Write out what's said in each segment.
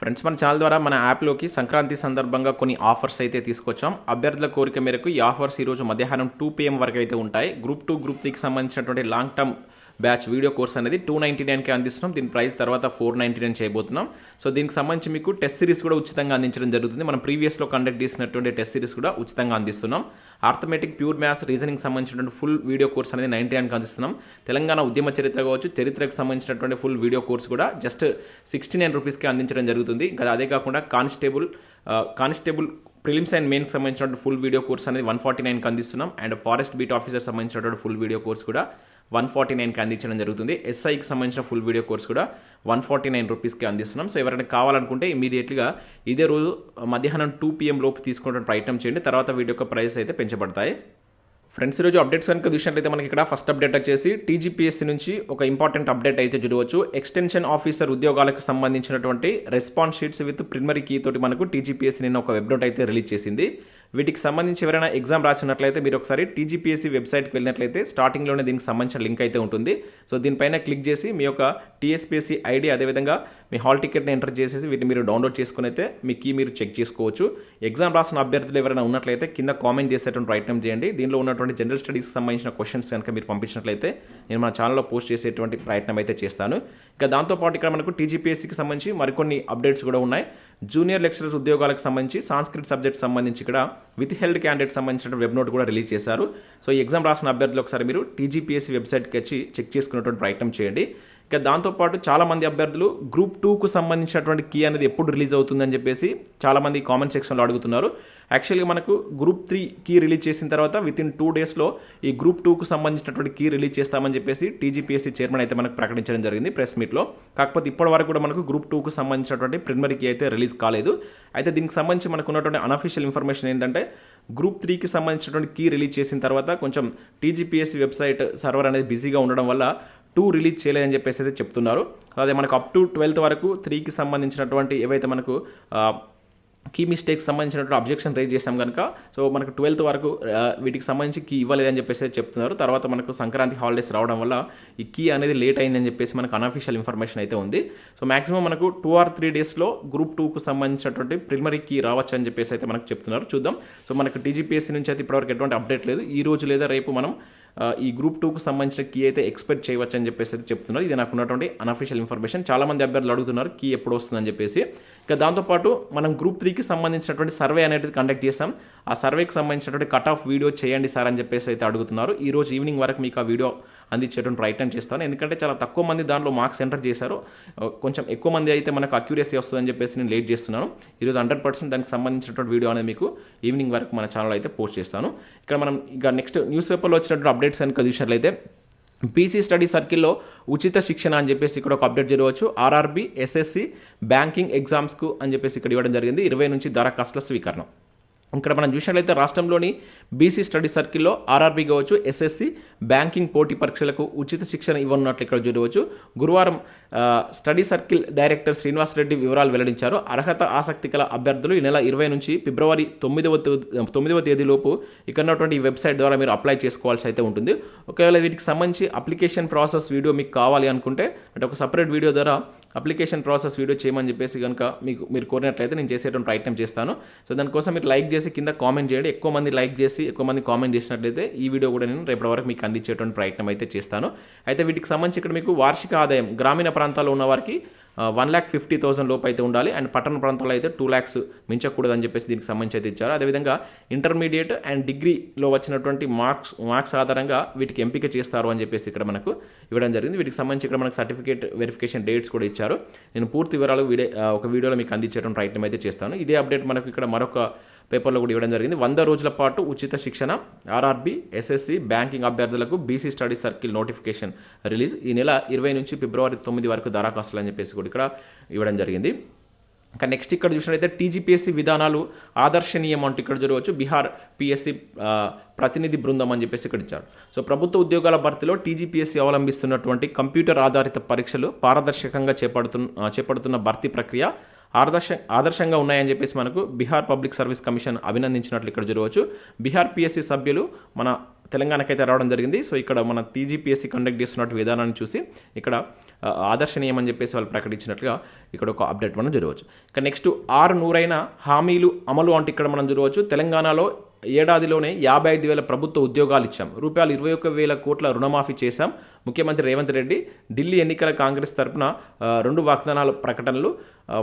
Friends మన channel ద్వారా మన యాప్లోకి సంక్రాంతి సందర్భంగా కొన్ని ఆఫర్స్ అయితే తీసుకొచ్చాం. అభ్యర్థుల కోరిక మేరకు ఈ ఆఫర్స్ ఈరోజు మధ్యాహ్నం టూ పిఎం వరకు అయితే ఉంటాయి. గ్రూప్ టూ గ్రూప్ త్రీకి సంబంధించినటువంటి long term batch video course అనేది టూ నైంటీ నైన్కి అందిస్తున్నాం. దీని ప్రైస్ తర్వాత ఫోర్ నైంటీ నైన్ చేయబోతున్నాం. సో దీనికి సంబంధించి మీకు టెస్ట్ సిరీస్ కూడా ఉచితంగా అందించడం జరుగుతుంది. మనం ప్రీవియస్లో కండక్ట్ చేసినటువంటి టెస్ట్ సిరీస్ కూడా ఉచితంగా అందిస్తున్నాం. ఆర్థమెటిక్ ప్యూర్ మ్యాథ్స్ రీజనింగ్ సంబంధించినటువంటి ఫుల్ వీడియో కోర్స్ అనేది నైంటీ నైన్కి అందిస్తున్నాం. తెలంగాణ ఉద్యమ చరిత్ర కావచ్చు చరిత్రకు సంబంధించినటువంటి ఫుల్ వీడియో కోర్స్ కూడా జస్ట్ సిక్స్టీ నైన్ రూపీస్కి అందించడం జరుగుతుంది. ఇంకా అదే కాకుండా constable constable prelims and mains సంబంధించినటువంటి ఫుల్ వీడియో కోర్స్ అనేది వన్ ఫార్టీ నైన్కి అందిస్తున్నాం. అండ్ ఫారెస్ట్ బీట్ ఆఫీసర్ సంబంధించినటువంటి ఫుల్ వీడియో కోర్స్ కూడా వన్ ఫార్టీ నైన్కి అందించడం జరుగుతుంది. ఎస్ఐకి సంబంధించిన ఫుల్ వీడియో కోర్స్ కూడా వన్ ఫార్టీ నైన్ రూపీస్కి అందిస్తున్నాం. సో ఎవరైనా కావాలనుకుంటే ఇమీడియట్గా ఇదే రోజు మధ్యాహ్నం టూ పిఎం లోపు తీసుకోవడం ప్రయత్నం చేయండి. తర్వాత వీడియో యొక్క ప్రైస్ అయితే పెంచబడతాయి. ఫ్రెండ్స్ ఈరోజు అప్డేట్స్ కనుక చూసినట్లయితే మనకి ఇక్కడ ఫస్ట్ అప్డేట్ వచ్చేసి టీజీపీఎస్సీ నుంచి ఒక ఇంపార్టెంట్ అప్డేట్ అయితే చూడవచ్చు. ఎక్స్టెన్షన్ ఆఫీసర్ ఉద్యోగాలకు సంబంధించినటువంటి response sheets with primary key తోటి మనకు టీజీపీఎస్సీ నిన్న ఒక వెబ్ నోట్ అయితే రిలీజ్ చేసింది. వీటికి సంబంధించి ఎవరైనా ఎగ్జామ్ రాసినట్లయితే మీరు ఒకసారి టీజీపీఎస్సీ వెబ్సైట్కి వెళ్ళినట్లయితే స్టార్టింగ్లోనే దీనికి సంబంధించిన లింక్ అయితే ఉంటుంది. సో దీనిపైన క్లిక్ చేసి మీ యొక్క టీఎస్పీఎస్సీ ఐడి అదేవిధంగా మీ హాల్ టికెట్ని ఎంటర్ చేసేసి వీటిని మీరు డౌన్లోడ్ చేసుకుని అయితే మీ కీ మీరు చెక్ చేసుకోవచ్చు. ఎగ్జామ్ రాసిన అభ్యర్థులు ఎవరైనా ఉన్నట్లయితే కింద కామెంట్ చేసేటువంటి ప్రయత్నం చేయండి. దీనిలో ఉన్నటువంటి జనరల్ స్టడీస్కి సంబంధించిన క్వశ్చన్స్ కనుక మీరు పంపించినట్లయితే నేను మన ఛానల్లో పోస్ట్ చేసేటువంటి ప్రయత్నం అయితే చేస్తాను. ఇంకా దాంతోపాటు ఇక్కడ మనకు టీజీపీఎస్సీకి సంబంధించి మరికొన్ని అప్డేట్స్ కూడా ఉన్నాయి. జూనియర్ లెక్చరర్ ఉద్యోగాలకు సంబంధించి సాంస్క్రిట్ సబ్జెక్ట్ సంబంధించి ఇక్కడ విత్ హెల్డ్ క్యాండిడేట్ సంబంధించిన వెబ్ నోట్ కూడా రిలీజ్ చేశారు. సో ఈ ఎగ్జామ్ రాసిన అభ్యర్థులు ఒకసారి మీరు టీజీపీఎస్సీ వెబ్సైట్కి వచ్చి చెక్ చేసుకునేటువంటి ప్రయత్నం చేయండి. ఇక దాంతోపాటు చాలామంది అభ్యర్థులు గ్రూప్ టూకు సంబంధించినటువంటి కీ అనేది ఎప్పుడు రిలీజ్ అవుతుందని చెప్పేసి చాలామంది కామెంట్ సెక్షన్లో అడుగుతున్నారు. యాక్చువల్గా మనకు గ్రూప్ త్రీ కీ రిలీజ్ చేసిన తర్వాత విత్ ఇన్ టూ డేస్లో ఈ గ్రూప్ టూకు సంబంధించినటువంటి కీ రిలీజ్ చేస్తామని చెప్పేసి టీజీపీఎస్సీ చైర్మన్ అయితే మనకు ప్రకటించడం జరిగింది ప్రెస్ మీట్లో కాకపోతే ఇప్పటి వరకు కూడా మనకు గ్రూప్ టూకు సంబంధించినటువంటి ప్రిలిమరీ కీ అయితే రిలీజ్ కాలేదు. అయితే దీనికి సంబంధించి మనకు ఉన్నటువంటి అనఫీషియల్ ఇన్ఫర్మేషన్ ఏంటంటే గ్రూప్ త్రీకి సంబంధించినటువంటి కీ రిలీజ్ చేసిన తర్వాత కొంచెం టీజీపీఎస్సీ వెబ్సైట్ సర్వర్ అనేది బిజీగా ఉండడం వల్ల టూ రిలీజ్ చేయలేదని చెప్పేసి అయితే చెప్తున్నారు. అదే మనకు అప్ టు ట్వెల్త్ వరకు త్రీకి సంబంధించినటువంటి ఏవైతే మనకు కీ మిస్టేక్స్ సంబంధించినటువంటి అబ్జెక్షన్ రేజ్ చేసాం కనుక సో మనకు ట్వెల్త్ వరకు వీటికి సంబంధించి కీ ఇవ్వలేదని చెప్పేసి చెప్తున్నారు. తర్వాత మనకు సంక్రాంతి హాలిడేస్ రావడం వల్ల ఈ కీ అనేది లేట్ అయిందని చెప్పేసి మనకు అనఫీషియల్ ఇన్ఫర్మేషన్ అయితే ఉంది. సో మాక్సిమం మనకు టూ ఆర్ త్రీ డేస్లో గ్రూప్ టూకు సంబంధించినటువంటి ప్రిలిమరీ కీ రావచ్చు అని చెప్పేసి అయితే మనకు చెప్తున్నారు. చూద్దాం. సో మనకు టీజీపీఎస్సీ నుంచి అయితే ఇప్పటివరకు ఎటువంటి అప్డేట్ లేదు. ఈ రోజు లేదా రేపు మనం ఈ గ్రూప్ టూకు సంబంధించిన కీ అయితే ఎక్స్పెక్ట్ చేయవచ్చు అని చెప్పేసి అయితే చెప్తున్నారు. ఇది నాకు ఉన్నటువంటి అన్అఫీషియల్ ఇన్ఫర్మేషన్ చాలా మంది అభ్యర్థులు అడుగుతున్నారు కీ ఎప్పుడు వస్తుందని చెప్పేసి. ఇక దాంతోపాటు మనం గ్రూప్ త్రీకి సంబంధించినటువంటి సర్వే అనేది కండక్ట్ చేస్తాం ఆ సర్వేకి సంబంధించినటువంటి కట్ ఆఫ్ వీడియో చేయండి సార్ అని చెప్పేసి అయితే అడుగుతున్నారు. ఈ రోజు ఈవినింగ్ వరకు మీకు ఆ వీడియో అందించేటువంటి ప్రయత్నం చేస్తాను. ఎందుకంటే చాలా తక్కువ మంది దాంట్లో మార్క్స్ ఎంటర్ చేశారు. కొంచెం ఎక్కువ మంది అయితే మనకు అక్యూరియసీ వస్తుందని చెప్పేసి నేను లేట్ చేస్తున్నాను. ఈరోజు హండ్రెడ్ పర్సెంట్ దానికి సంబంధించినటువంటి వీడియో అనేది మీకు ఈవినింగ్ వరకు మన ఛానల్ అయితే పోస్ట్ చేస్తాను. ఇక్కడ మనం ఇక నెక్స్ట్ న్యూస్ పేపర్లో వచ్చినటువంటి అప్డేట్స్ కనుక చూసినట్లయితే పీసీ స్టడీ సర్కిల్లో ఉచిత శిక్షణ అని చెప్పేసి ఇక్కడ ఒక అప్డేట్ జరగవచ్చు. ఆర్ఆర్బి ఎస్ఎస్సి బ్యాంకింగ్ ఎగ్జామ్స్కు అని చెప్పేసి ఇక్కడ ఇవ్వడం జరిగింది. ఇరవై నుంచి దరఖాస్తుల స్వీకరణ. ఇక్కడ మనం చూసినట్లయితే రాష్ట్రంలోని బీసీ స్టడీ సర్కిల్లో ఆర్ఆర్బీ కావచ్చు ఎస్ఎస్సి బ్యాంకింగ్ పోటీ పరీక్షలకు ఉచిత శిక్షణ ఇవ్వనున్నట్లు ఇక్కడ చూడవచ్చు. గురువారం study circle director Srinivas Reddy వివరాలు వెల్లడించారు. అర్హత ఆసక్తి గల అభ్యర్థులు ఈ నెల ఇరవై నుంచి ఫిబ్రవరి తొమ్మిదవ తొమ్మిదవ తేదీలోపు ఇక్కడ ఉన్నటువంటి ఈ వెబ్సైట్ ద్వారా మీరు అప్లై చేసుకోవాల్సి అయితే ఉంటుంది. ఒకవేళ వీటికి సంబంధించి అప్లికేషన్ ప్రాసెస్ వీడియో మీకు కావాలి అనుకుంటే అంటే ఒక సపరేట్ వీడియో ద్వారా అప్లికేషన్ ప్రాసెస్ వీడియో చేయమని చెప్పేసి కనుక మీకు మీరు కోరినట్లయితే నేను చేసేటువంటి ప్రయత్నం చేస్తాను. సో దానికోసం మీరు లైక్ చేసి కింద కామెంట్ చేయండి. ఎక్కువ మంది లైక్ చేసి ఎక్కువ మంది కామెంట్ చేసినట్లయితే ఈ వీడియో కూడా నేను రేపటి వరకు మీకు అందించేటువంటి ప్రయత్నం అయితే చేస్తాను. అయితే వీటికి సంబంధించి ఇక్కడ మీకు వార్షిక ఆదాయం గ్రామీణ ప్రాంతాల్లో ఉన్న వారికి వన్ ల్యాక్ ఫిఫ్టీ థౌసండ్ లోపు అయితే ఉండాలి. అండ్ పట్టణ ప్రాంతాల్లో అయితే టూ ల్యాక్స్ మించకూడదని అని చెప్పేసి దీనికి సంబంధించి అయితే ఇచ్చారు. అదేవిధంగా ఇంటర్మీడియట్ అండ్ డిగ్రీలో వచ్చినటువంటి మార్క్స్ మార్క్స్ ఆధారంగా వీటికి ఎంపిక చేస్తారు అని చెప్పేసి ఇక్కడ మనకు ఇవ్వడం జరిగింది. వీటికి సంబంధించి ఇక్కడ మనకు సర్టిఫికేట్ వెరిఫికేషన్ డేట్స్ కూడా ఇచ్చారు. నేను పూర్తి వివరాలు వీడియో ఒక వీడియోలో మీకు అందించేటువంటి ప్రయత్నం అయితే చేస్తాను. ఇదే అప్డేట్ మనకు ఇక్కడ మరొక పేపర్లో కూడా ఇవ్వడం జరిగింది. వంద రోజుల పాటు ఉచిత శిక్షణ ఆర్ఆర్బి ఎస్ఎస్సి బ్యాంకింగ్ అభ్యర్థులకు BC study circle notification release. ఈ నెల ఇరవై నుంచి ఫిబ్రవరి తొమ్మిది వరకు దరఖాస్తులు అని చెప్పేసి కూడా ఇక్కడ ఇవ్వడం జరిగింది. ఇంకా నెక్స్ట్ ఇక్కడ చూసినట్లయితే టీజీపీఎస్సీ విధానాలు ఆదర్శనీయం అంటూ ఇక్కడ చూడవచ్చు. బీహార్ పిఎస్సి ప్రతినిధి బృందం అని చెప్పేసి ఇక్కడ ఇచ్చారు. సో ప్రభుత్వ ఉద్యోగాల భర్తీలో టీజీపీఎస్సీ అవలంబిస్తున్నటువంటి కంప్యూటర్ ఆధారిత పరీక్షలు పారదర్శకంగా చేపడుతున్న చేపడుతున్న భర్తీ ప్రక్రియ ఆదర్శ ఆదర్శంగా ఉన్నాయని చెప్పేసి మనకు బీహార్ పబ్లిక్ సర్వీస్ కమిషన్ అభినందించినట్లు ఇక్కడ చూడవచ్చు. బీహార్ పిఎస్సి సభ్యులు మన తెలంగాణకైతే రావడం జరిగింది. సో ఇక్కడ మన టీజీపీఎస్సీ కండక్ట్ చేస్తున్నట్టు విధానాన్ని చూసి ఇక్కడ ఆదర్శనీయమని ఆదర్శనీయం అని చెప్పేసి వాళ్ళు ప్రకటించినట్లుగా ఇక్కడ ఒక అప్డేట్ మనం చూడవచ్చు. ఇక నెక్స్ట్ ఆరు నూరైన హామీలు అమలు అంటే ఇక్కడ మనం చూడవచ్చు. తెలంగాణలో ఏడాదిలోనే యాభై ఐదు వేల ప్రభుత్వ ఉద్యోగాలు ఇచ్చాం. రూపాయలు ఇరవై ఒక్క వేల కోట్ల రుణమాఫీ చేశాం. ముఖ్యమంత్రి రేవంత్ రెడ్డి ఢిల్లీ ఎన్నికల కాంగ్రెస్ తరపున రెండు వాగ్దానాల ప్రకటనలు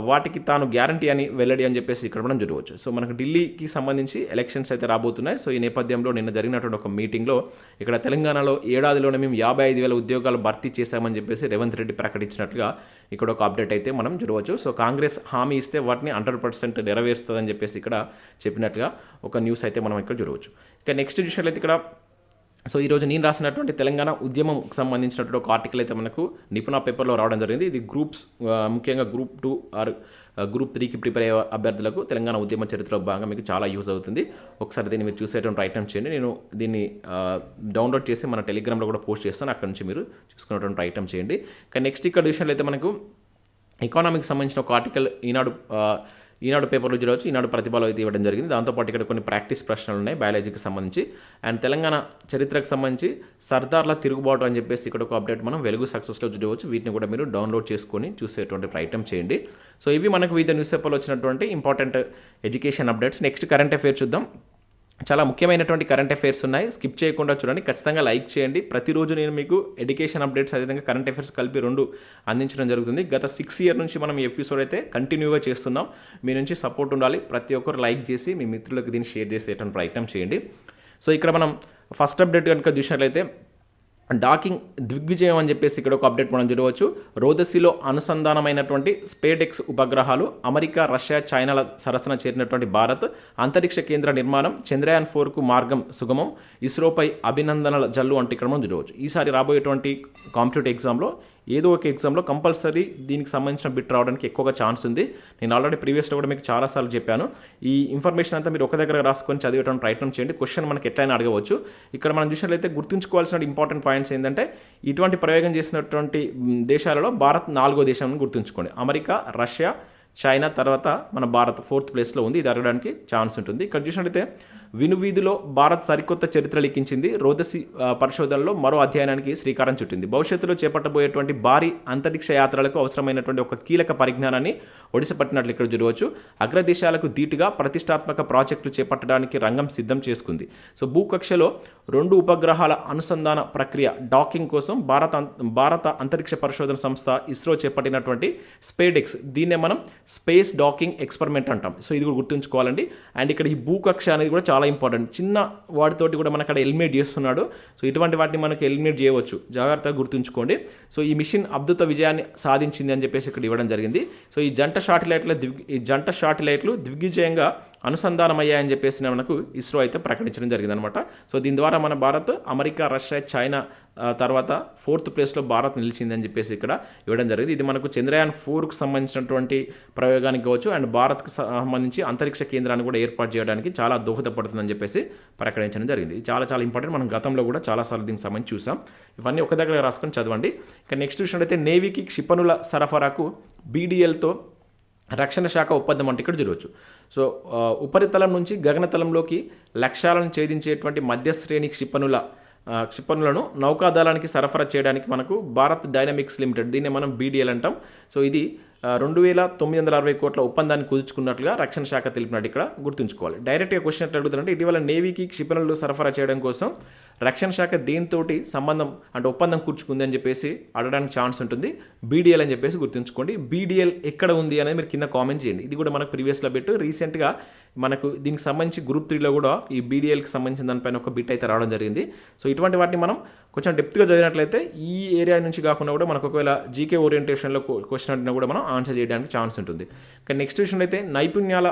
వాటికి తాను గ్యారంటీ అని వెల్లడి అని చెప్పేసి ఇక్కడ మనం చూడవచ్చు. సో మనకు ఢిల్లీకి సంబంధించి ఎలక్షన్స్ అయితే రాబోతున్నాయి. సో ఈ నేపథ్యంలో నిన్న జరిగినటువంటి ఒక మీటింగ్లో ఇక్కడ తెలంగాణలో ఏడాదిలోనే మేము యాభై ఐదు వేల ఉద్యోగాలు భర్తీ చేశామని చెప్పేసి రేవంత్ రెడ్డి ప్రకటించినట్లుగా ఇక్కడ ఒక అప్డేట్ అయితే మనం చూడవచ్చు. సో కాంగ్రెస్ హామీ ఇస్తే వాటిని హండ్రెడ్ పర్సెంట్ నెరవేరుస్తుందని చెప్పేసి ఇక్కడ చెప్పినట్లుగా ఒక న్యూస్ అయితే మనం ఇక్కడ చూడవచ్చు. ఇక నెక్స్ట్ చూసినట్లయితే ఇక్కడ సో ఈరోజు నేను రాసినటువంటి తెలంగాణ ఉద్యమంకి సంబంధించినటువంటి ఒక ఆర్టికల్ అయితే మనకు నిపుణ పేపర్లో రావడం జరిగింది. ఇది గ్రూప్స్ ముఖ్యంగా గ్రూప్ టూ ఆర్ గ్రూప్ త్రీకి ప్రిపేర్ అయ్యే అభ్యర్థులకు తెలంగాణ ఉద్యమ చరిత్రలో భాగంగా మీకు చాలా యూజ్ అవుతుంది. ఒకసారి దీన్ని మీరు చూసేటువంటి ప్రయత్నం చేయండి. నేను దీన్ని డౌన్లోడ్ చేసి మన టెలిగ్రామ్లో కూడా పోస్ట్ చేస్తాను. అక్కడ నుంచి మీరు చూసుకున్నటువంటి ప్రయత్నం చేయండి. కానీ నెక్స్ట్ ఇక్కడ విషయంలో అయితే మనకు ఎకానమీకి సంబంధించిన ఒక ఆర్టికల్ ఈనాడు ఈనాడు పేపర్లో చూడవచ్చు. ఈనాడు ప్రతిభలో అయితే ఇవ్వడం జరిగింది. దాంతోపాటు ఇక్కడ కొన్ని ప్రాక్టీస్ ప్రశ్నలు ఉన్నాయి బయాలజీకి సంబంధించి. అండ్ తెలంగాణ చరిత్రకు సంబంధించి సర్దార్ల తిరుగుబాటు అని చెప్పేసి ఇక్కడ ఒక అప్డేట్ మనం వెలుగు సక్సెస్లో చూడవచ్చు. వీటిని కూడా మీరు డౌన్లోడ్ చేసుకొని చూసేటువంటి ప్రయత్నం చేయండి. సో ఇవి మనకు వివిధ న్యూస్ పేపర్లో వచ్చినటువంటి important education updates. Next current affair చూద్దాం. చాలా ముఖ్యమైనటువంటి కరెంట్ అఫైర్స్ ఉన్నాయి. స్కిప్ చేయకుండా చూడండి. ఖచ్చితంగా లైక్ చేయండి. ప్రతిరోజు నేను మీకు ఎడ్యుకేషన్ అప్డేట్స్ అదేవిధంగా కరెంట్ అఫైర్స్ కలిపి రెండు అందించడం జరుగుతుంది. గత సిక్స్ ఇయర్ నుంచి మనం ఎపిసోడ్ అయితే కంటిన్యూగా చేస్తున్నాం. మీ నుంచి సపోర్ట్ ఉండాలి. ప్రతి ఒక్కరు లైక్ చేసి మీ మిత్రులకు దీన్ని షేర్ చేసేటువంటి ప్రయత్నం చేయండి. సో ఇక్కడ మనం ఫస్ట్ అప్డేట్ కనుక చూసినట్లయితే డాకింగ్ దిగ్విజయం అని చెప్పేసి ఇక్కడ ఒక అప్డేట్ మనం చూడవచ్చు. రోదసిలో అనుసంధానమైనటువంటి స్పేడెక్స్ ఉపగ్రహాలు అమెరికా రష్యా చైనాల సరసన చేరినటువంటి భారత్ అంతరిక్ష కేంద్ర నిర్మాణం చంద్రయాన్ ఫోర్కు మార్గం సుగమం ఇస్రోపై అభినందనల జల్లు అంటే ఇక్కడ మనం చూడవచ్చు. ఈసారి రాబోయేటువంటి కాంపిటేటివ్ ఎగ్జామ్లో ఏదో ఒక ఎగ్జామ్లో కంపల్సరీ దీనికి సంబంధించిన బిట్ రావడానికి ఎక్కువగా ఛాన్స్ ఉంది. నేను ఆల్రెడీ ప్రీవియస్లో కూడా మీకు చాలాసార్లు చెప్పాను. ఈ ఇన్ఫర్మేషన్ అంతా మీరు ఒక దగ్గర రాసుకొని చదివేటువంటి ప్రయత్నం చేయండి. క్వశ్చన్ మనకి ఎట్లయినా అడగవచ్చు. ఇక్కడ మనం చూసినట్లయితే గుర్తుంచుకోవాల్సిన ఇంపార్టెంట్ పాయింట్స్ ఏంటంటే ఇటువంటి ప్రయోగం చేసినటువంటి దేశాలలో భారత్ నాలుగో దేశం గుర్తుంచుకోండి. అమెరికా రష్యా చైనా తర్వాత మన భారత్ ఫోర్త్ ప్లేస్లో ఉంది. ఇది అడగడానికి ఛాన్స్ ఉంటుంది. ఇక్కడ చూసినట్లయితే వినువీధిలో భారత్ సరికొత్త చరిత్ర లిఖించింది. రోదసి పరిశోధనలో మరో అధ్యయనానికి శ్రీకారం చుట్టింది. భవిష్యత్తులో చేపట్టబోయేటువంటి భారీ అంతరిక్ష యాత్రలకు అవసరమైనటువంటి ఒక కీలక పరిజ్ఞానాన్ని ఒడిసిపట్టినట్లు ఇక్కడ చూడవచ్చు అగ్రదేశాలకు ధీటుగా ప్రతిష్టాత్మక ప్రాజెక్టులు చేపట్టడానికి రంగం సిద్ధం చేసుకుంది. సో భూకక్షలో రెండు ఉపగ్రహాల అనుసంధాన ప్రక్రియ డాకింగ్ కోసం భారత అం- భారత అంతరిక్ష పరిశోధన సంస్థ ఇస్రో చేపట్టినటువంటి స్పేడెక్స్. దీన్నే మనం స్పేస్ డాకింగ్ ఎక్స్పెరిమెంట్ అంటాం. సో ఇది కూడా గుర్తుంచుకోవాలండి. అండ్ ఇక్కడ ఈ భూకక్ష అనేది కూడా చాలా చాలా ఇంపార్టెంట్ చిన్న వాటితోటి కూడా మన అక్కడ ఎలిమినేట్ చేస్తున్నాడు. సో ఇటువంటి వాటిని మనకి ఎలిమినేట్ చేయవచ్చు. జాగ్రత్తగా గుర్తుంచుకోండి. సో ఈ మిషన్ అద్భుత విజయాన్ని సాధించింది అని చెప్పేసి ఇక్కడ ఇవ్వడం జరిగింది. సో ఈ జంట షాటిలైట్ల దిగ్ ఈ జంట షాటిలైట్లు దిగ్విజయంగా అనుసంధానమయ్యాయని చెప్పేసి మనకు ఇస్రో అయితే ప్రకటించడం జరిగిందనమాట సో దీని ద్వారా మన భారత్ అమెరికా రష్యా చైనా తర్వాత ఫోర్త్ ప్లేస్లో భారత్ నిలిచిందని చెప్పేసి ఇక్కడ ఇవ్వడం జరిగింది. ఇది మనకు చంద్రయాన్ ఫోర్కు సంబంధించినటువంటి ప్రయోగానికి కావచ్చు అండ్ భారత్కు సంబంధించి అంతరిక్ష కేంద్రాన్ని కూడా ఏర్పాటు చేయడానికి చాలా దోహదపడుతుందని చెప్పేసి ప్రకటించడం జరిగింది. చాలా చాలా ఇంపార్టెంట్. మనం గతంలో కూడా చాలాసార్లు దీనికి సంబంధించి చూసాం. ఇవన్నీ ఒక దగ్గర రాసుకొని చదవండి. ఇక నెక్స్ట్ చూసినట్లయితే నేవీకి క్షిపణుల సరఫరాకు బీడీఎల్తో రక్షణ శాఖ ఒప్పందం అంటే ఇక్కడ చూడవచ్చు. సో ఉపరితలం నుంచి గగనతలంలోకి లక్ష్యాలను ఛేదించేటువంటి మధ్యశ్రేణి క్షిపణుల క్షిపణులను నౌకాదళానికి సరఫరా చేయడానికి మనకు భారత్ డైనమిక్స్ లిమిటెడ్ దీన్ని మనం బీడీఎల్ అంటాం. సో ఇది రెండు వేల తొమ్మిది వందల అరవై కోట్ల ఒప్పందాన్ని కుదుర్చుకున్నట్లుగా రక్షణ శాఖ తెలిపినట్టు ఇక్కడ గుర్తుంచుకోవాలి. డైరెక్ట్గా క్వశ్చన్ ఎట్లా అడుగుతారంటే ఇటీవల నేవీకి క్షిపణులు సరఫరా చేయడం కోసం రక్షణ శాఖ దేనితోటి సంబంధం అంటే ఒప్పందం కూర్చుకుంది అని చెప్పేసి అడగడానికి ఛాన్స్ ఉంటుంది. బీడీఎల్ అని చెప్పేసి గుర్తుంచుకోండి. బీడీఎల్ ఎక్కడ ఉంది అనేది మీరు కింద కామెంట్ చేయండి. ఇది కూడా మనకు ప్రీవియస్లో పెట్టు. రీసెంట్గా మనకు దీనికి సంబంధించి గ్రూప్ త్రీలో కూడా ఈ బీడీఎల్కి సంబంధించిన దానిపైన ఒక బిట్ అయితే రావడం జరిగింది. సో ఇటువంటి వాటిని మనం కొంచెం డెప్త్గా చదివినట్లయితే ఈ ఏరియా నుంచి కాకుండా కూడా మనకు ఒకవేళ జీకే ఓరియంటేషన్లో క్వశ్చన్ అడిగినా కూడా మనం ఆన్సర్ చేయడానికి ఛాన్స్ ఉంటుంది. కానీ నెక్స్ట్ విషయంలో అయితే నైపుణ్యాల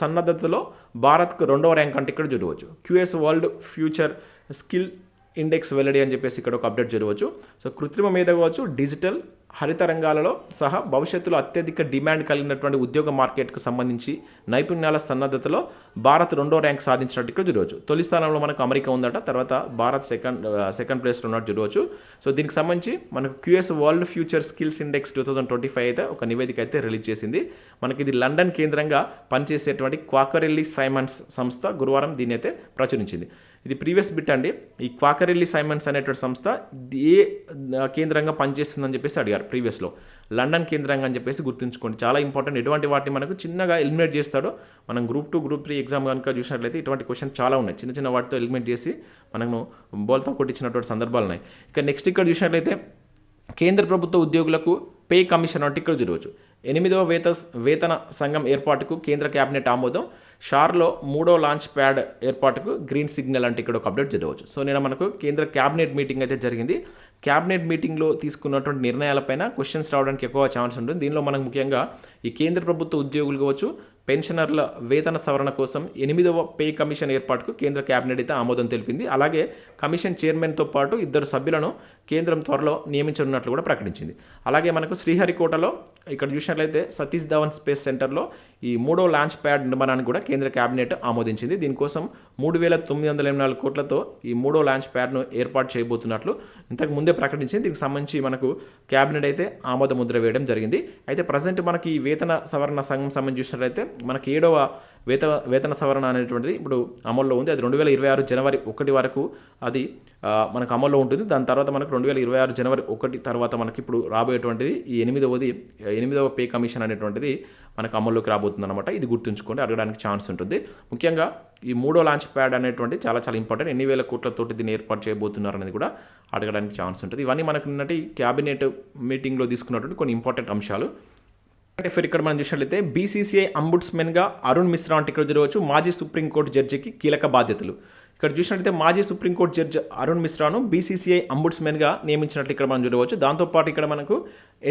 సన్నద్ధతలో భారత్కు రెండవ ర్యాంక్ అంటే ఇక్కడ చూడవచ్చు QS world future skill index వెల్లడి అని చెప్పేసి ఇక్కడ ఒక అప్డేట్ జరగవచ్చు. సో కృత్రిమ మీద కావచ్చు డిజిటల్ హరిత రంగాలలో సహా భవిష్యత్తులో అత్యధిక డిమాండ్ కలిగినటువంటి ఉద్యోగ మార్కెట్కు సంబంధించి నైపుణ్యాల సన్నద్ధతలో భారత్ రెండో ర్యాంక్ సాధించినట్టు ఇక్కడ చూడవచ్చు. తొలి స్థానంలో మనకు అమెరికా ఉందట తర్వాత భారత్ సెకండ్ సెకండ్ ప్లేస్లో ఉన్నట్టు చూడవచ్చు. సో దీనికి సంబంధించి మనకు QS world future skills index two thousand twenty five అయితే ఒక నివేదిక అయితే రిలీజ్ చేసింది. మనకి ఇది లండన్ కేంద్రంగా పనిచేసేటువంటి క్వాకరెల్లి సైమన్స్ సంస్థ గురువారం దీన్ని అయితే ప్రచురించింది. ఇది ప్రీవియస్ బిట్ అండి. ఈ క్వాకరెల్లి సైమన్స్ అనేటువంటి సంస్థ ఏ కేంద్రంగా పనిచేస్తుందని చెప్పేసి అడిగారు ప్రీవియస్లో. లండన్ కేంద్రంగా అని చెప్పేసి గుర్తుంచుకోండి. చాలా ఇంపార్టెంట్. ఎటువంటి వాటిని మనకు చిన్నగా ఎలిమినేట్ చేస్తాడో మనం group two group three exam కనుక చూసినట్లయితే ఇటువంటి క్వశ్చన్ చాలా ఉన్నాయి. చిన్న చిన్న వాటితో ఎలిమినేట్ చేసి మనము బోల్తో కొట్టించినటువంటి సందర్భాలు ఉన్నాయి. ఇక నెక్స్ట్ ఇక్కడ చూసినట్లయితే కేంద్ర ప్రభుత్వ ఉద్యోగులకు పే కమిషన్ అంటే ఇక్కడ చూడవచ్చు. ఎనిమిదవ వేత వేతన సంఘం ఏర్పాటుకు కేంద్ర కేబినెట్ ఆమోదం. షార్లో మూడో లాంచ్ ప్యాడ్ ఏర్పాటుకు గ్రీన్ సిగ్నల్ అంటే ఇక్కడ ఒక అప్డేట్ చదవచ్చు సో నేను మనకు కేంద్ర క్యాబినెట్ మీటింగ్ అయితే జరిగింది. క్యాబినెట్ మీటింగ్లో తీసుకున్నటువంటి నిర్ణయాలపైన క్వశ్చన్స్ రావడానికి ఎక్కువ ఛాన్స్ ఉంటుంది. దీనిలో మనకు ముఖ్యంగా ఈ కేంద్ర ప్రభుత్వ ఉద్యోగులు కావచ్చు పెన్షనర్ల వేతన సవరణ కోసం ఎనిమిదవ పే కమిషన్ ఏర్పాటుకు కేంద్ర కేబినెట్ అయితే ఆమోదం తెలిపింది. అలాగే కమిషన్ చైర్మన్తో పాటు ఇద్దరు సభ్యులను కేంద్రం త్వరలో నియమించనున్నట్లు కూడా ప్రకటించింది. అలాగే మనకు శ్రీహరికోటలో ఇక్కడ చూసినట్లయితే సతీష్ ధవన్ స్పేస్ సెంటర్లో ఈ మూడో లాంచ్ ప్యాడ్ నిర్మాణాన్ని కూడా కేంద్ర కేబినెట్ ఆమోదించింది. దీనికోసం మూడు వేల తొమ్మిది వందల ఎనభై నాలుగు కోట్లతో ఈ మూడో లాంచ్ ప్యాడ్ను ఏర్పాటు చేయబోతున్నట్లు ఇంతకు ముందే ప్రకటించింది. దీనికి సంబంధించి మనకు కేబినెట్ అయితే ఆమోద ముద్ర వేయడం జరిగింది. అయితే ప్రజెంట్ మనకి ఈ వేతన సవరణ సంఘం సంబంధించినట్లయితే మనకి ఏడవ వేత వేతన సవరణ అనేటువంటిది ఇప్పుడు అమల్లో ఉంది. అది రెండు వేల ఇరవై ఆరు జనవరి ఒకటి వరకు అది మనకు అమల్లో ఉంటుంది. దాని తర్వాత మనకు రెండు వేల ఇరవై ఆరు జనవరి ఒకటి తర్వాత మనకి ఇప్పుడు రాబోయేటువంటిది ఈ ఎనిమిదవది ఎనిమిదవ పే కమిషన్ అనేటువంటిది మనకు అమల్లోకి రాబోతుంది అనమాట ఇది గుర్తుంచుకోండి అడగడానికి ఛాన్స్ ఉంటుంది. ముఖ్యంగా ఈ మూడో లాంచ్ ప్యాడ్ అనేటువంటి చాలా చాలా ఇంపార్టెంట్. ఎన్ని వేల కోట్లతోటి దీన్ని ఏర్పాటు చేయబోతున్నారు అనేది కూడా అడగడానికి ఛాన్స్ ఉంటుంది. ఇవన్నీ మనకు నిన్నటి క్యాబినెట్ మీటింగ్లో తీసుకున్నటువంటి కొన్ని ఇంపార్టెంట్ అంశాలు. అంటే ఫర్ ఇక్కడ మనం చూసినట్లయితే బీసీసీఐ అంబుడ్స్మెన్గా అరుణ్ మిశ్రా అంటే ఇక్కడ చూడవచ్చు మాజీ సుప్రీంకోర్టు జడ్జికి కీలక బాధ్యతలు. ఇక్కడ చూసినట్లయితే మాజీ సుప్రీంకోర్టు జడ్జి అరుణ్ మిశ్రాను బీసీసీఐ అంబుడ్స్మెన్గా నియమించినట్లు ఇక్కడ మనం చూడవచ్చు. దాంతోపాటు ఇక్కడ మనకు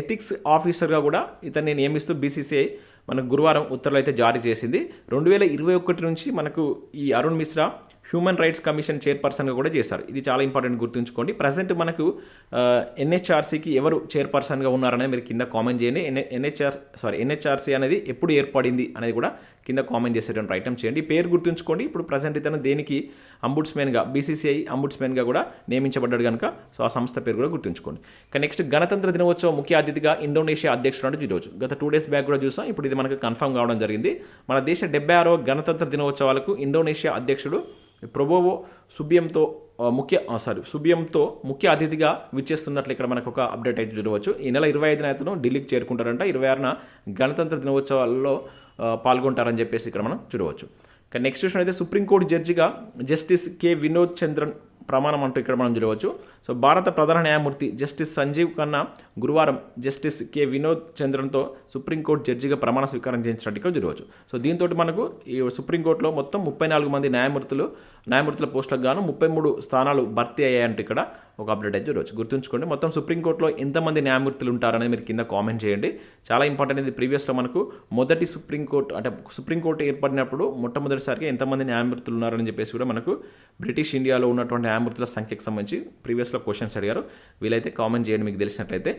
ఎథిక్స్ ఆఫీసర్గా కూడా ఇతన్ని నియమిస్తూ బీసీసీఐ మనకు గురువారం ఉత్తర్వులు అయితే జారీ చేసింది. రెండు వేల ఇరవై ఒకటి నుంచి మనకు ఈ Arun Mishra human rights commission చైర్పర్సన్గా కూడా చేశారు. ఇది చాలా ఇంపార్టెంట్ గుర్తుంచుకోండి. ప్రజెంట్ మనకు ఎన్హెచ్ఆర్సీకి ఎవరు చైర్పర్సన్గా ఉన్నారనేది మీరు కింద కామెంట్ చేయండి. ఎన్హెచ్ఆర్ సారీ ఎన్హెచ్ఆర్సీ అనేది ఎప్పుడు ఏర్పడింది అనేది కూడా కింద కామెంట్ చేసేటువంటి ఐటమ్ చేయండి. పేరు గుర్తుంచుకోండి. ఇప్పుడు ప్రజెంట్ ఇతను దేనికి అంబుడ్స్మెన్గా బీసీసీఐ అంబుడ్స్మెన్గా కూడా నియమించబడ్డాడు కనుక సో ఆ సంస్థ పేరు కూడా గుర్తుంచుకోండి. ఇక నెక్స్ట్ గణతంత్ర దినోత్సవం ముఖ్య అతిథిగా ఇండోనేషియా అధ్యక్షుడు అంటే ఈరోజు. గత టూ డేస్ బ్యాక్ కూడా చూసాం. ఇప్పుడు ఇది మనకు కన్ఫర్మ్ కావడం జరిగింది. మన దేశ డెబ్బై ఆరవ గణతంత్ర దినోత్సవాలకు ఇండోనేషియా అధ్యక్షుడు ప్రొబోవో సుబియంతో ముఖ్య సారీ సుబియంతో ముఖ్య అతిథిగా విచ్చేస్తున్నట్లు ఇక్కడ మనకు ఒక అప్డేట్ అయితే చూడవచ్చు. ఈ నెల ఇరవై ఐదున అతను ఢిల్లీకి చేరుకుంటారంట ఇరవై ఆరున గణతంత్ర దినోత్సవాల్లో పాల్గొంటారని చెప్పేసి ఇక్కడ మనం చూడవచ్చు. ఇక నెక్స్ట్ విషయం అయితే సుప్రీంకోర్టు జడ్జిగా జస్టిస్ కె. వినోద్ చంద్రన్ ప్రమాణం అంటూ ఇక్కడ మనం చూడవచ్చు. సో భారత ప్రధాన న్యాయమూర్తి జస్టిస్ సంజీవ్ ఖన్నా గురువారం జస్టిస్ కె. వినోద్ చంద్రన్తో సుప్రీంకోర్టు జడ్జిగా ప్రమాణ స్వీకారం చేయించినట్టు ఇక్కడ చూడవచ్చు. సో దీంతో మనకు ఈ సుప్రీంకోర్టులో మొత్తం ముప్పై నాలుగు మంది న్యాయమూర్తులు న్యాయమూర్తుల పోస్టులకు గాను ముప్పై మూడు స్థానాలు భర్తీ అయ్యాయంటూ ఇక్కడ ఒక అప్డేట్ అయితే రోజు గుర్తుంచుకోండి. మొత్తం సుప్రీంకోర్టులో ఎంతమంది న్యాయమూర్తులు ఉంటారనేది మీరు కింద కామెంట్ చేయండి. చాలా ఇంపార్టెంట్ ఇది. ప్రీవియస్లో మనకు మొదటి సుప్రీంకోర్టు అంటే సుప్రీంకోర్టు ఏర్పడినప్పుడు మొట్టమొదటిసారిగా ఎంతమంది న్యాయమూర్తులు ఉన్నారని చెప్పేసి కూడా మనకు బ్రిటిష్ ఇండియాలో ఉన్నటువంటి న్యాయమూర్తుల సంఖ్యకు సంబంధించి ప్రీవియస్లో క్వశ్చన్స్ అడిగారు. వీలైతే కామెంట్ చేయండి. మీకు తెలిసినట్లయితే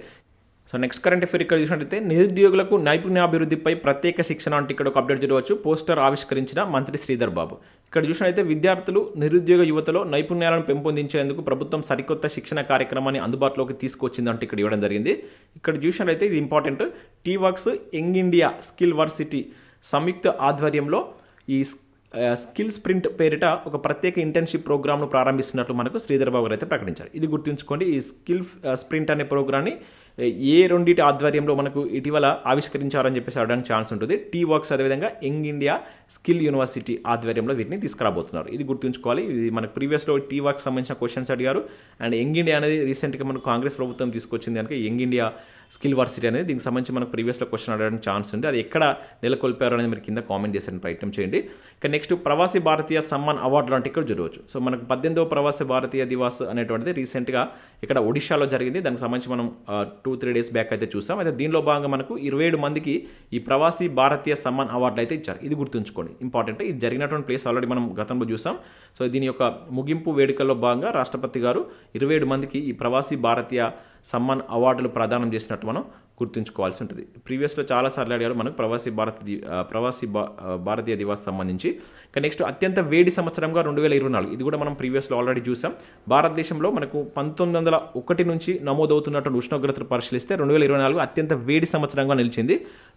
సో నెక్స్ట్ కరెంట్ అఫేర్ ఇక్కడ చూసినట్లయితే నిరుద్యోగులకు నైపుణ్యాభివృద్ధిపై ప్రత్యేక శిక్షణ అంటే ఇక్కడ ఒక అప్డేట్ చూడవచ్చు. పోస్టర్ ఆవిష్కరించిన మంత్రి శ్రీధర్ బాబు. ఇక్కడ చూసినట్లయితే విద్యార్థులు నిరుద్యోగ యువతలో నైపుణ్యాలను పెంపొందించేందుకు ప్రభుత్వం సరికొత్త శిక్షణ కార్యక్రమాన్ని అందుబాటులోకి తీసుకొచ్చిందంటే ఇక్కడ ఇవ్వడం జరిగింది. ఇక్కడ చూసినట్లయితే ఇది important. T works young India skill varsity సంయుక్త ఆధ్వర్యంలో ఈ స్కిల్ స్ప్రింట్ పేరిట ఒక ప్రత్యేక ఇంటర్న్షిప్ ప్రోగ్రామ్ను ప్రారంభిస్తున్నట్లు మనకు శ్రీధర్ బాబు గారు అయితే ప్రకటించారు. ఇది గుర్తుంచుకోండి ఈ స్కిల్ స్ప్రింట్ అనే ప్రోగ్రామ్ని ఏ రెండింటి ఆధ్వర్యంలో మనకు ఇటీవల ఆవిష్కరించారని చెప్పేసి అడగడానికి ఛాన్స్ ఉంటుంది. టీ వర్క్స్ అదేవిధంగా యంగ్ ఇండియా స్కిల్ యూనివర్సిటీ ఆధ్వర్యంలో వీటిని తీసుకురాబోతున్నారు. ఇది గుర్తుంచుకోవాలి. ఇది మనకు ప్రీవియస్లో టీ వర్క్ సంబంధించిన క్వశ్చన్స్ అడిగారు. అండ్ యంగ్ ఇండియా అనేది రీసెంట్గా మనకు కాంగ్రెస్ ప్రభుత్వం తీసుకొచ్చింది కనుక యంగ్ ఇండియా స్కిల్ వర్సిటీ అనేది దీనికి సంబంధించి మనకు ప్రీవియస్లో క్వశ్చన్ అడగడానికి ఛాన్స్ ఉంది. అది ఎక్కడ నెలకొల్పారు అనేది మీరు కింద కామెంట్ చేసే ప్రయత్నం చేయండి. ఇక నెక్స్ట్ ప్రవాసీ భారతీయ సమ్మాన్ అవార్డు లాంటి ఇక్కడ జరగవచ్చు సో మనకు పద్దెనిమిదవ ప్రవాసీ భారతీయ దివాస్ అనేటువంటిది రీసెంట్గా ఇక్కడ ఒడిశాలో జరిగింది. దానికి సంబంధించి మనం టూ త్రీ డేస్ బ్యాక్ అయితే చూసాం. అయితే దీనిలో భాగంగా మనకు ఇరవై ఏడు మందికి ఈ ప్రవాసీ భారతీయ సమ్మాన్ అవార్డులు అయితే ఇచ్చారు. ఇది గుర్తుంచుకోండి. ఇంపార్టెంట్. ఇది జరిగినటువంటి ప్లేస్ ఆల్రెడీ మనం గతంలో చూసాం. సో దీని యొక్క ముగింపు వేడుకల్లో భాగంగా రాష్ట్రపతి గారు ఇరవై ఏడు మందికి ఈ ప్రవాసీ భారతీయ సమ్మాన్ అవార్డులు ప్రదానం చేసినట్టు మనం గుర్తుంచుకోవాల్సి ఉంటుంది. ప్రీవియస్లో చాలాసార్లు అడిగారు మనకు ప్రవాసీ భారత ప్రవాసీ భా భారతీయ దివాస్ సంబంధించి. ఇక నెక్స్ట్ అత్యంత వేడి సంవత్సరంగా రెండు వేల ఇరవై నాలుగు. ఇది కూడా మనం ప్రీవియస్లో ఆల్రెడీ చూసాం. భారతదేశంలో మనకు పంతొమ్మిది వందల ఒకటి నుంచి నమోదవుతున్నటువంటి ఉష్ణోగ్రతలు పరిశీలిస్తే రెండు వేల ఇరవై నాలుగు అత్యంత వేడి సంవత్సరంగా నిలిచింది.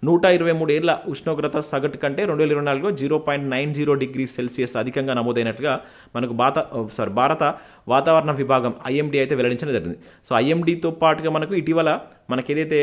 నూట ఇరవై మూడు ఏళ్ళ ఉష్ణోగ్రత సగటు కంటే రెండు వేల ఇరవై నాలుగులో zero point nine zero degree celsius అధికంగా నమోదైనట్టుగా మనకు భారత సారీ భారత వాతావరణ విభాగం ఐఎండీ అయితే వెల్లడించడం జరిగింది. సో ఐఎండీతో పాటుగా మనకు ఇటీవల మనకి ఏదైతే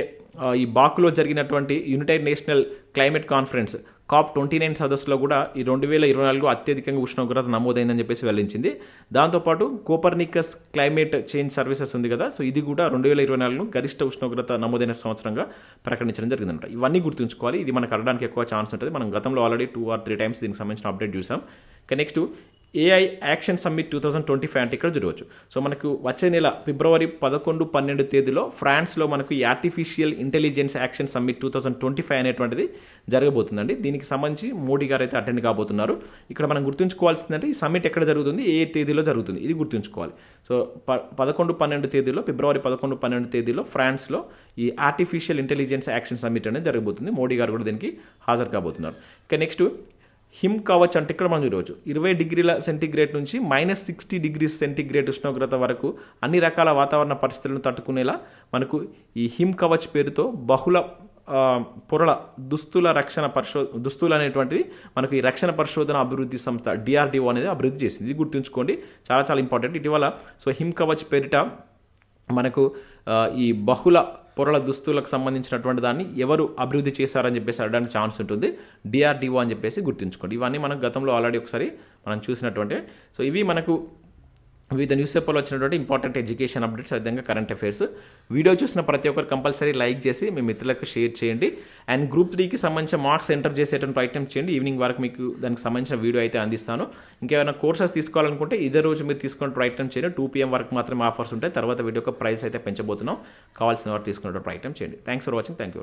ఈ బాకులో జరిగినటువంటి united national climate conference COP twenty nine సదస్సులో కూడా ఈ రెండు వేల ఇరవై నాలుగు అత్యధికంగా ఉష్ణోగ్రత నమోదైందని చెప్పేసి వెల్లించింది దాంతోపాటు కోపర్నికస్ క్లైమేట్ చేంజ్ సర్వీసెస్ ఉంది కదా సో ఇది కూడా రెండు వేల ఇరవై నాలుగులో గరిష్ట ఉష్ణోగ్రత నమోదైన సంవత్సరంగా ప్రకటించడం జరిగిందనమాట ఇవన్నీ గుర్తుంచుకోవాలి. ఇది మనకు అడడానికి ఎక్కువ ఛాన్స్ ఉంటుంది. మనం గతంలో already two or three times దీనికి సంబంధించిన అప్డేట్ చూసాం. ఇక next AI action summit two thousand twenty five అంటే ఇక్కడ చూడవచ్చు సో మనకు వచ్చే నెల ఫిబ్రవరి పదకొండు పన్నెండు తేదీలో ఫ్రాన్స్లో మనకు ఈ artificial intelligence action summit two thousand twenty five అనేటువంటిది జరగబోతుందండి. దీనికి సంబంధించి మోడీ గారు అయితే అటెండ్ కాబోతున్నారు. ఇక్కడ మనం గుర్తుంచుకోవాల్సిందంటే ఈ సమ్మిట్ ఎక్కడ జరుగుతుంది? ఏ తేదీలో జరుగుతుంది? ఇది గుర్తుంచుకోవాలి. సో ప పదకొండు పన్నెండు తేదీలో ఫిబ్రవరి పదకొండు పన్నెండు తేదీలో ఫ్రాన్స్లో ఈ ఆర్టిఫిషియల్ ఇంటెలిజెన్స్ యాక్షన్ సమ్మిట్ అనేది జరగబోతుంది. మోడీ గారు కూడా దీనికి హాజరు కాబోతున్నారు. ఇక నెక్స్ట్ హిమ్ కవచ్ అంటే ఇక్కడ మనం చూడవచ్చు. ఇరవై డిగ్రీల సెంటీగ్రేడ్ నుంచి మైనస్ సిక్స్టీ డిగ్రీస్ సెంటీగ్రేడ్ ఉష్ణోగ్రత వరకు అన్ని రకాల వాతావరణ పరిస్థితులను తట్టుకునేలా మనకు ఈ హిమ్ కవచ్ పేరుతో బహుళ పొరల దుస్తుల రక్షణ పరిశో దుస్తులు అనేటువంటిది మనకు ఈ రక్షణ పరిశోధన అభివృద్ధి సంస్థ డిఆర్డిఓ అనేది అభివృద్ధి చేసింది. ఇది గుర్తుంచుకోండి. చాలా చాలా ఇంపార్టెంట్. ఇటీవల సో హిమ్ కవచ్ పేరిట మనకు ఈ బహుళ పొరల దుస్తులకు సంబంధించినటువంటి దాన్ని ఎవరు అభివృద్ధి చేశారని చెప్పేసి అడగడానికి ఛాన్స్ ఉంటుంది. డిఆర్డిఓ అని చెప్పేసి గుర్తుంచుకోండి. ఇవన్నీ మనం గతంలో ఆల్రెడీ ఒకసారి మనం చూసినటువంటి సో ఇవి మనకు వివిధ న్యూస్ పేపర్లో వచ్చినటువంటి ఇంపార్టెంట్ ఎడ్యుకేషన్ అప్డేట్స్ విధంగా కరెంట్ అఫైర్స్ వీడియో చూసిన ప్రతి ఒక్కరు కంపల్సరీ లైక్ చేసి మీ మిత్రులకు షేర్ చేయండి. అండ్ గ్రూప్ త్రీకి సంబంధించిన మార్క్స్ ఎంటర్ చేసేటువంటి ప్రయత్నం చేయండి. ఈవినింగ్ వరకు మీకు దానికి సంబంధించిన వీడియో అయితే అందిస్తాను. ఇంకేమైనా కోర్సెస్ తీసుకోవాలనుకుంటే ఇదే రోజు మీరు తీసుకునే ప్రయత్నం చేయండి. టూ పీఎం వరకు మాత్రమే ఆఫర్స్ ఉంటాయి. తర్వాత వీడియో యొక్క ప్రైస్ అయితే పెంచబోతున్నాం. కావాల్సిన వారు తీసుకునే ప్రయత్నం చేయండి. Thanks for watching thank you